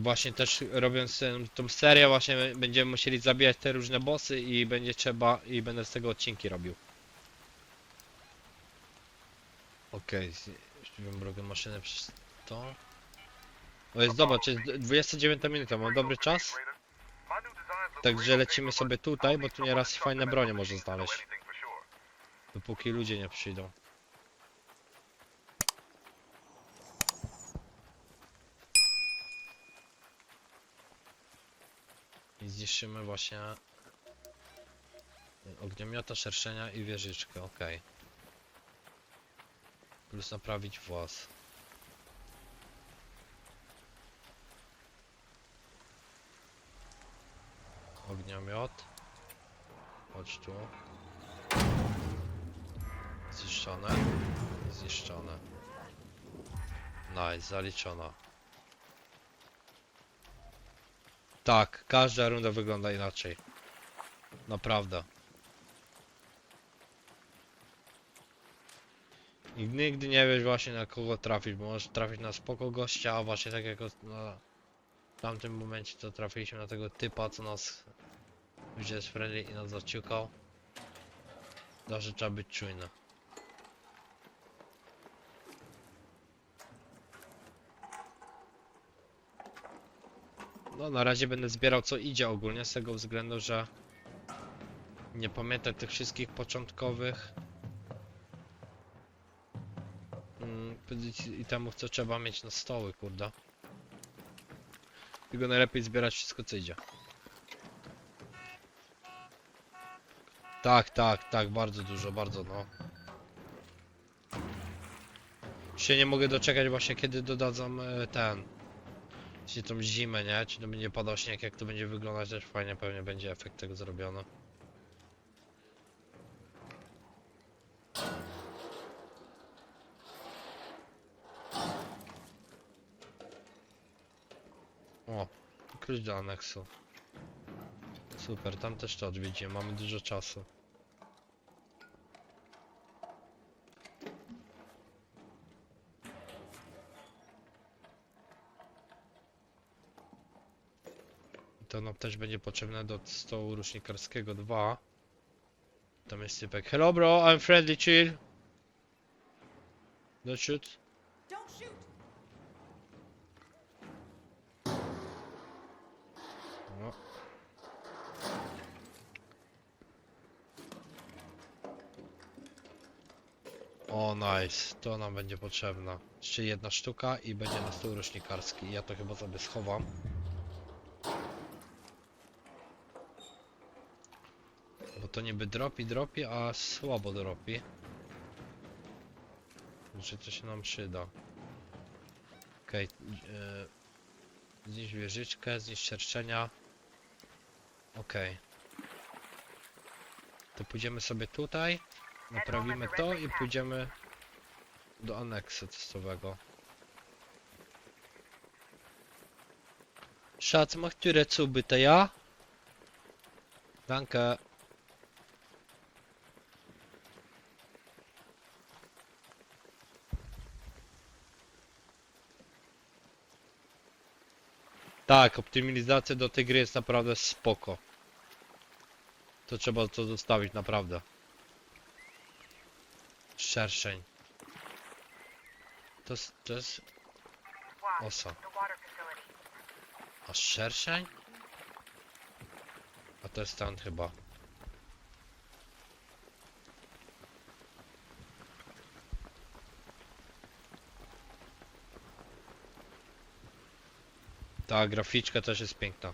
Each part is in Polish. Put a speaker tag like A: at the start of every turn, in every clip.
A: I właśnie też robiąc tą serię właśnie będziemy musieli zabijać te różne bossy i będzie trzeba i będę z tego odcinki robił. Okej, okay, drogę maszynę przez to. O jest zobacz, jest 29 minuta, mam dobry czas. Także lecimy sobie tutaj, bo tu nieraz fajne bronie może znaleźć. Dopóki ludzie nie przyjdą. Zniszczymy właśnie ogniomiota, szerszenia i wieżyczkę, ok. Plus naprawić włas. Ogniomiot. Chodź tu. Zniszczone. Zniszczone. Nice, zaliczona. Tak, każda runda wygląda inaczej. Naprawdę. I nigdy nie wiesz właśnie na kogo trafić, bo możesz trafić na spoko gościa, a właśnie tak jak na tamtym momencie to trafiliśmy na tego typa, co nas wziął z friendly i nas zaciukał. Zawsze trzeba być czujny. No na razie będę zbierał co idzie ogólnie z tego względu, że nie pamiętam tych wszystkich początkowych mm, pozycji itemów co trzeba mieć na stoły, kurde. Tylko najlepiej zbierać wszystko co idzie. Tak, tak, tak, bardzo dużo, bardzo no. Się nie mogę doczekać właśnie kiedy dodadzą e, ten Czyli tą zimę, nie? Czy to będzie padał śnieg, jak to będzie wyglądać też fajnie, pewnie będzie efekt tego zrobiony. O, klucz do aneksu. Super, tam też to odwiedzimy, mamy dużo czasu. To nam też będzie potrzebne do stołu rusznikarskiego 2. Tam jest typek. Hello bro, I'm friendly, chill. Don't shoot.
B: Don't shoot!
A: No. O, nice. To nam będzie potrzebna. Jeszcze jedna sztuka i będzie na stół rośnikarski. Ja to chyba sobie schowam. To niby dropi, dropi, a słabo dropi. Że to się nam przyda. Okej. Okay, zniszcz wieżyczkę, zniszcz szerszenia. Okej. To pójdziemy sobie tutaj, naprawimy to i pójdziemy do aneksu testowego. Schatz, ma które cuby to ja? Danke. Tak, optymalizacja do tej gry jest naprawdę spoko. To trzeba to zostawić, naprawdę. Szerszeń. To to jest osa. A szerszeń? A to jest ten chyba. Ta graficzka też jest piękna.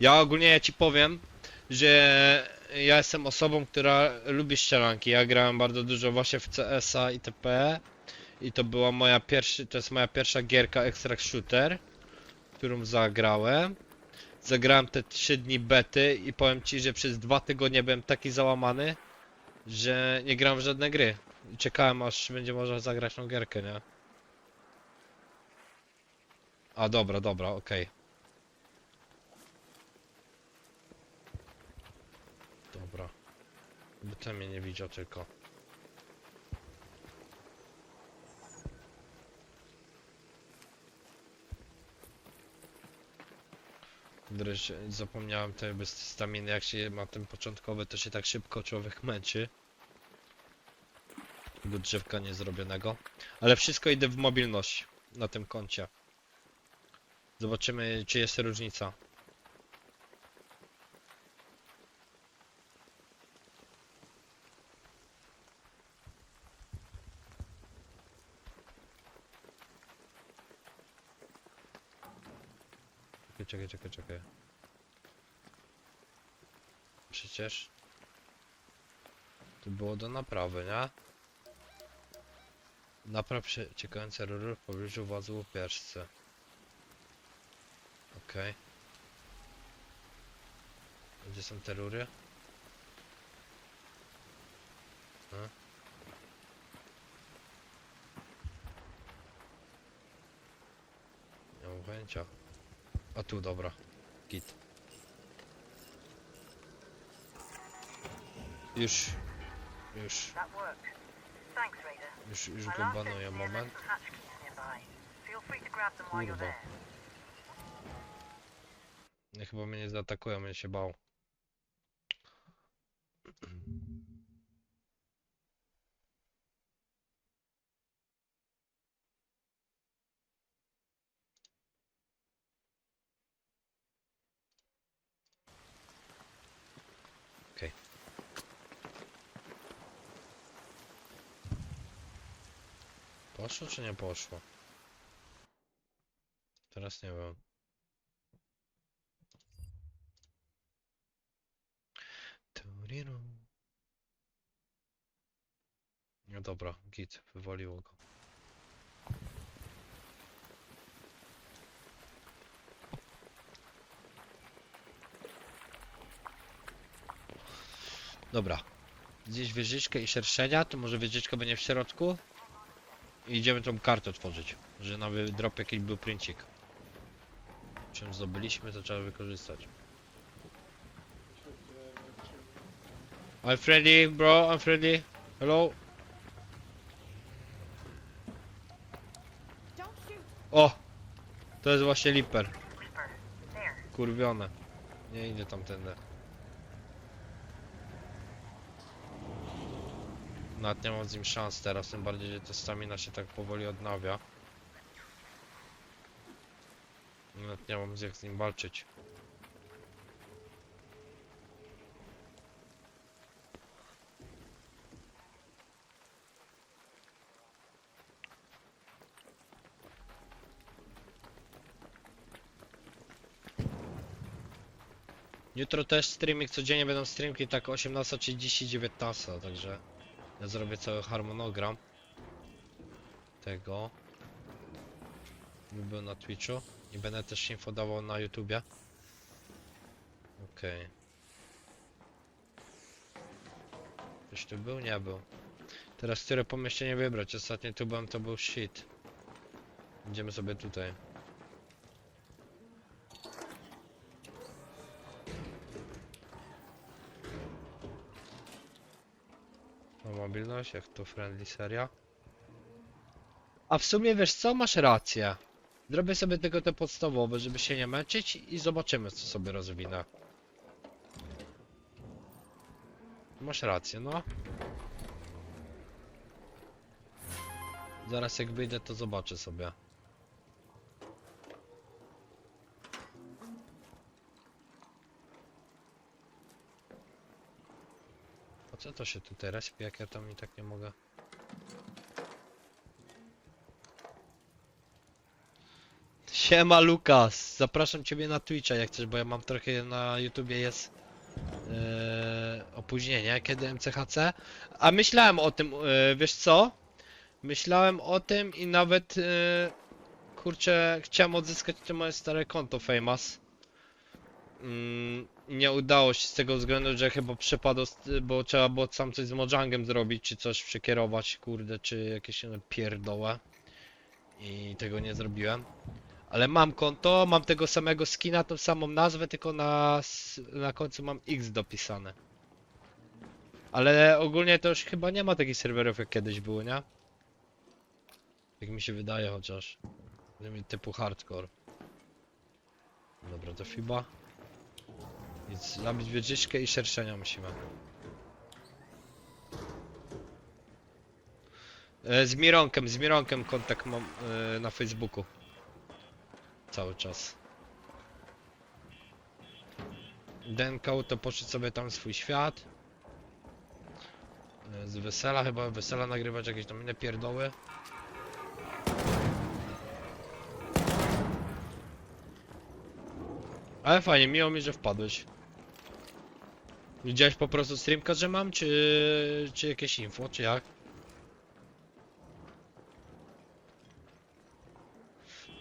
A: Ja ogólnie ja ci powiem, że ja jestem osobą, która lubi ścielanki. Ja grałem bardzo dużo właśnie w CS-a i TP. I to była moja pierwsza, to jest moja pierwsza gierka Extract Shooter, którą zagrałem. Zagrałem te 3 dni bety i powiem ci, że przez dwa tygodnie byłem taki załamany, że nie grałem w żadne gry. Czekałem aż będzie można zagrać tą gierkę, nie? A dobra, dobra, okej. Dobra. By ten mnie nie widział tylko. Wreszcie zapomniałem tej bez staminy, jak się ma ten początkowy, to się tak szybko człowiek męczy. Tego drzewka niezrobionego. Ale wszystko idę w mobilność na tym koncie. Zobaczymy, czy jest różnica. Czekaj, czekaj, czekaj. Przecież... To było do naprawy, nie? Napraw przeciekające rury w pobliżu włazu łupieżcy. Okej. Gdzie są te rury? A? Nie mam pojęcia. A tu, dobra. Git. Już. Już. Już, już go banuję, moment.
B: some
A: Nie, chyba mnie nie zaatakują, mnie się bał. Poszło czy nie poszło? Teraz nie wiem. No dobra, git, wywaliło go. Dobra. Gdzieś wieżyczkę i szerszenia, to może wieżyczka będzie w środku. I idziemy tą kartę otworzyć, że na drop jakiś był princik. Czym zdobyliśmy, to trzeba wykorzystać. I'm friendly, bro. I'm friendly. Hello. O! To jest właśnie.
B: There.
A: Kurwione. Nie idzie tamtędy. Nawet nie mam z nim szans teraz, tym bardziej, że to stamina się tak powoli odnawia. Nawet nie mam z jak z nim walczyć. Jutro też streaming, codziennie będą streamki tak 18.30, 19, także ja zrobię cały harmonogram tego. By był na Twitchu i będę też info dawał na YouTubie. Okej. Ktoś tu był? Nie był. Teraz które pomieszczenie wybrać? Ostatnio tu byłem, to był shit. Idziemy sobie tutaj. Mobilność, jak to friendly seria. A w sumie wiesz co, masz rację. Zrobię sobie tylko te podstawowe, żeby się nie męczyć i zobaczymy co sobie rozwinę. Masz rację, no. Zaraz jak wyjdę to zobaczę sobie. Co to się tutaj respi, jak ja tam i tak nie mogę? Siema Lukas, zapraszam ciebie na Twitcha jak chcesz, bo ja mam trochę na YouTubie jest e, opóźnienie, kiedy MCHC. A myślałem o tym, e, wiesz co? Myślałem o tym i nawet e, kurczę, chciałem odzyskać to moje stare konto Famous. Mm, nie udało się z tego względu, że chyba przepadło, z- bo trzeba było sam coś z Mojangiem zrobić, czy coś przekierować, kurde, czy jakieś inne pierdołę. I tego nie zrobiłem. Ale mam konto, mam tego samego skina, tą samą nazwę, tylko na, na końcu mam X dopisane. Ale ogólnie to już chyba nie ma takich serwerów jak kiedyś było, nie? Jak mi się wydaje chociaż. Typu hardcore. Dobra, to FIBA. Zabić wieżyczkę i szerszenia musimy. E, z Mironkiem, z Mironkiem kontakt mam e, na Facebooku. Cały czas. Denkał to poszedł sobie tam swój świat. E, Z wesela chyba, wesela nagrywać jakieś tam inne pierdoły. Ale fajnie, miło mi, że wpadłeś. Widziałeś po prostu streamka, że mam, czy, czy jakieś info, czy jak?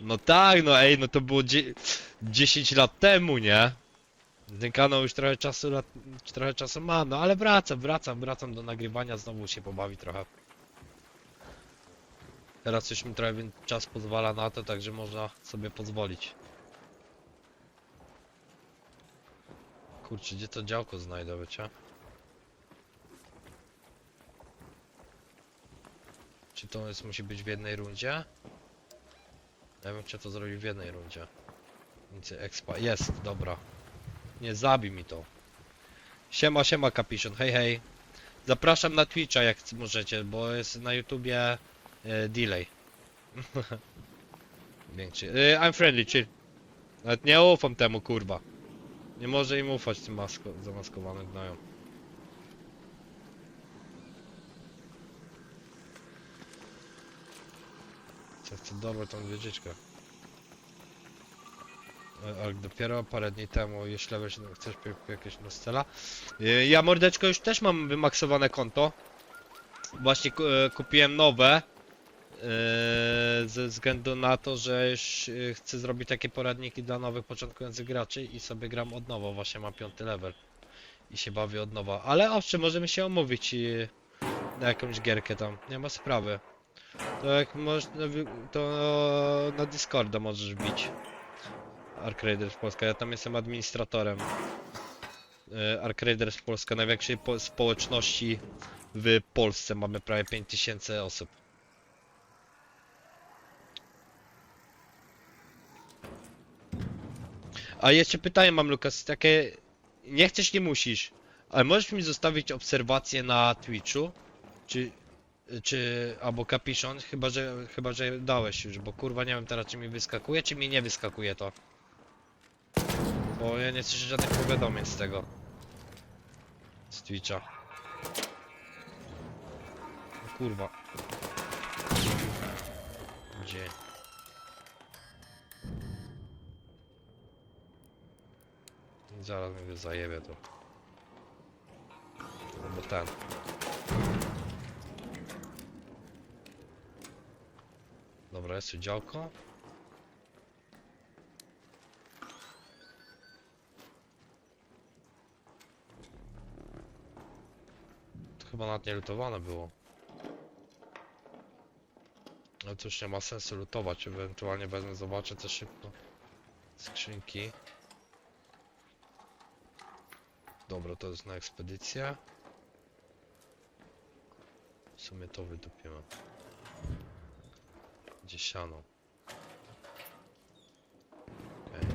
A: No tak, no ej, no to było dzie 10 lat temu, nie? Ten kanał już trochę czasu, lat, trochę czasu ma, no ale wracam, wracam, wracam do nagrywania, znowu się pobawi trochę. Teraz już mi trochę czas pozwala na to, także można sobie pozwolić. Kurczę, gdzie to działko znajdę, wiecie? Czy to jest, musi być w jednej rundzie? Ja bym chciał to zrobić w jednej rundzie. Więcej expa. Jest, dobra. Nie zabij mi to. Siema, siema kapiszon, hej hej. Zapraszam na Twitcha jak możecie, bo jest na YouTubie e, delay. Większy. E, I'm friendly, chill. Nawet nie ufam temu, kurwa. Nie może im ufać tym masko zamaskowanym gnojom. Co chcę dorwać tą wieżyczkę. Ale dopiero parę dni temu, jeśli chcesz jakieś nostela. E, Ja mordeczko już też mam wymaksowane konto. Właśnie e, kupiłem nowe. E, Ze względu na to, że już chcę zrobić takie poradniki dla nowych początkujących graczy i sobie gram od nowa, właśnie mam piąty level. I się bawię od nowa. Ale owszem, możemy się omówić na jakąś gierkę tam, nie ma sprawy. To jak możesz, no, to na Discorda możesz bić. Ark Raiders Polska, ja tam jestem administratorem. E, Ark Raiders Polska, największej po społeczności w Polsce, mamy prawie 5000 osób. A jeszcze pytanie mam, Lukas, takie... Nie chcesz, nie musisz, ale możesz mi zostawić obserwację na Twitchu? Czy... Czy... albo Capiszon? Chyba, że... chyba, że dałeś już, bo kurwa nie wiem teraz, czy mi wyskakuje, czy mi nie wyskakuje to. Bo ja nie słyszę żadnych powiadomień z tego. Z Twitcha. Kurwa. Gdzie? Zaraz mi go zajebie to. Albo ten. Dobra, jest tu działko. To chyba nawet nie lutowane było. Ale to już nie ma sensu lutować, ewentualnie wezmę, zobaczę co szybko. Skrzynki. Dobra, to jest na ekspedycję. W sumie to wydupimy. Gdzie siano. Okej.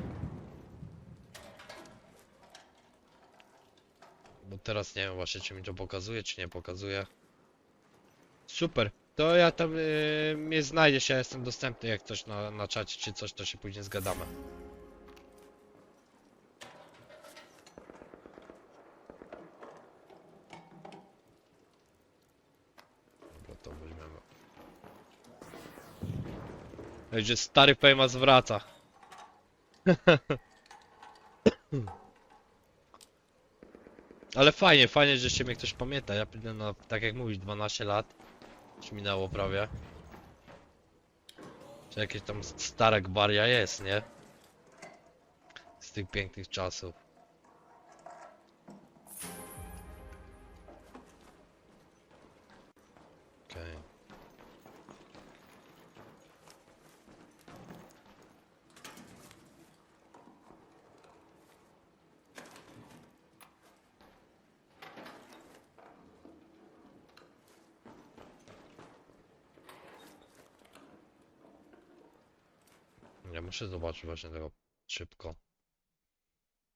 A: Bo teraz nie wiem właśnie czy mi to pokazuje, czy nie pokazuje. Super. To ja tam yy, mnie znajdziesz, ja jestem dostępny jak coś na, na czacie czy coś, to się później zgadamy. Dobra, to weźmiemy. Ej, że stary Pejma zwraca. Ale fajnie, fajnie, że się mnie ktoś pamięta. Ja będę no, tak jak mówisz, 12 lat. Już minęło prawie. Czy jakieś tam stara gwaria jest, nie? Z tych pięknych czasów. muszę zobaczyć właśnie tego szybko.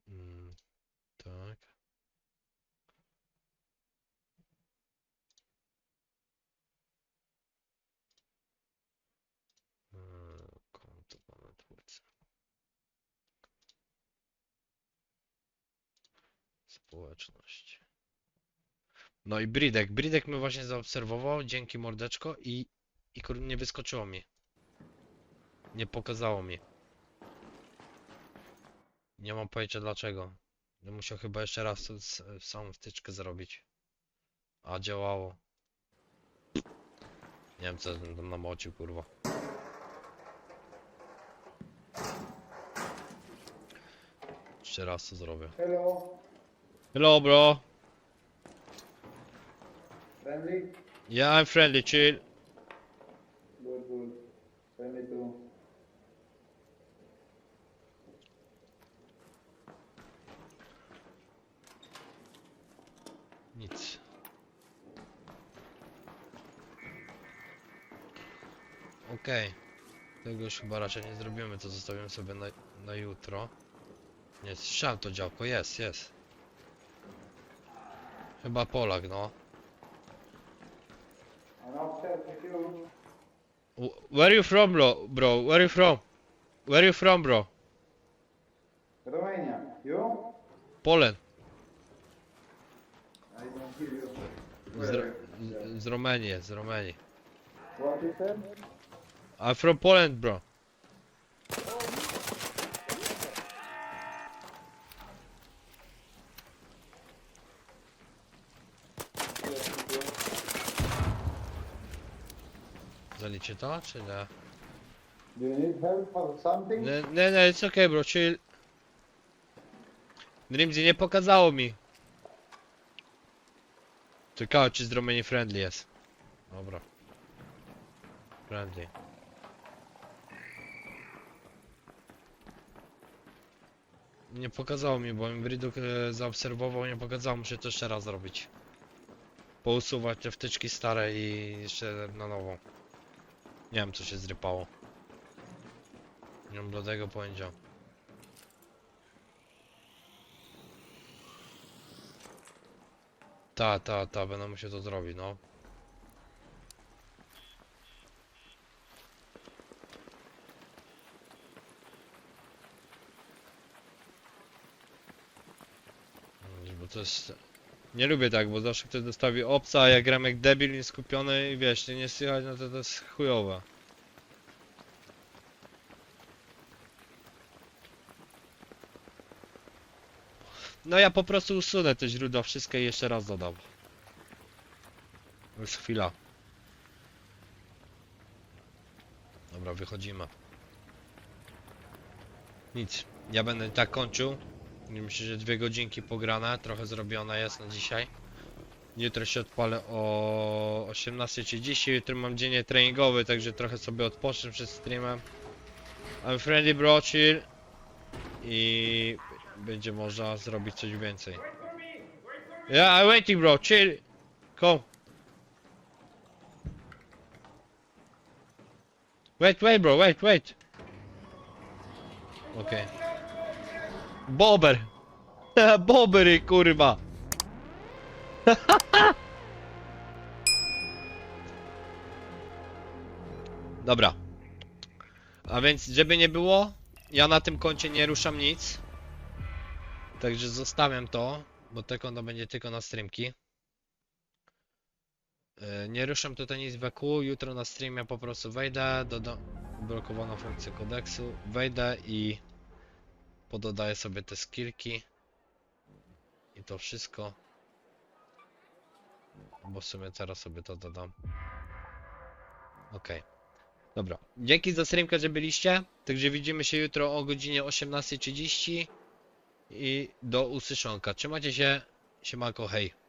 A: Mm, tak. Mm, Społeczność. No i Bridek. Bridek mnie właśnie zaobserwował, dzięki mordeczko i, i nie wyskoczyło mi. Nie pokazało mi. Nie mam pojęcia dlaczego. Będę musiał chyba jeszcze raz tą s- samą wtyczkę zrobić. A działało. Nie wiem co ten tam namocił, kurwa. Jeszcze raz to zrobię.
C: Hello,
A: Hello bro.
C: friendly?
A: Yeah, I'm friendly, chill.
C: Good, good. Friendly too.
A: Nic. Okej. Tego już chyba raczej nie zrobimy, to zostawimy sobie na, na jutro. Nie, słyszałem to działko, jest, jest. Chyba Polak, no. Where you from, bro? Bro, where you from? Where you from, bro?
C: Romania. You?
A: Poland.
C: I don't hear you.
A: Z, z, z Rumenii, z Rumenii.
C: What you said?
A: I'm from Poland, bro. Zaliczy to, czy nie?
C: Do you need help for something?
A: Nie, nie, nie, it's okay, bro, chill. Dreamsy nie pokazało mi. Ciekawe, czy z Rumenii friendly jest. Dobra. Friendly. Nie pokazało mi, bo mi Briduk e, zaobserwował, nie pokazało, muszę to jeszcze raz zrobić. Pousuwać te wtyczki stare i jeszcze na nową. Nie wiem co się zrypało. Nie mam bladego pojęcia. Ta, ta, ta, będę musiał to zrobić, no. Mm, Bo to jest... Nie lubię tak, bo zawsze ktoś dostawi obca, a ja gram jak debil, nieskupiony i wiesz, nie słychać, no to to jest chujowe. No ja po prostu usunę te źródła wszystkie i jeszcze raz dodam. Już chwila. Dobra, wychodzimy. Nic. Ja będę tak kończył. Myślę, że dwie godzinki pograne, trochę zrobione jest na dzisiaj. Jutro się odpalę o 18.30, jutro mam dzień treningowy, także trochę sobie odpocznę przed streamem. I'm friendly bro, chill. I będzie można zrobić coś więcej. Yeah, I'm waiting bro, chill. Come. Wait, wait bro, wait, wait. Okej. Bober! Bobery, kurwa! Dobra. A więc, żeby nie było, ja na tym koncie nie ruszam nic. Także zostawiam to, bo te konto będzie tylko na streamki. E, Nie ruszam tutaj nic w EQ, jutro na streamie po prostu wejdę, dodam blokowaną funkcję kodeksu, wejdę i pododaję sobie te skillki i to wszystko. Bo w sumie teraz sobie to dodam. Okej. Dobra. Dzięki za streamkę, że byliście. Także widzimy się jutro o godzinie 18.30 i do usłyszonka. Trzymajcie się. Siemanko, hej.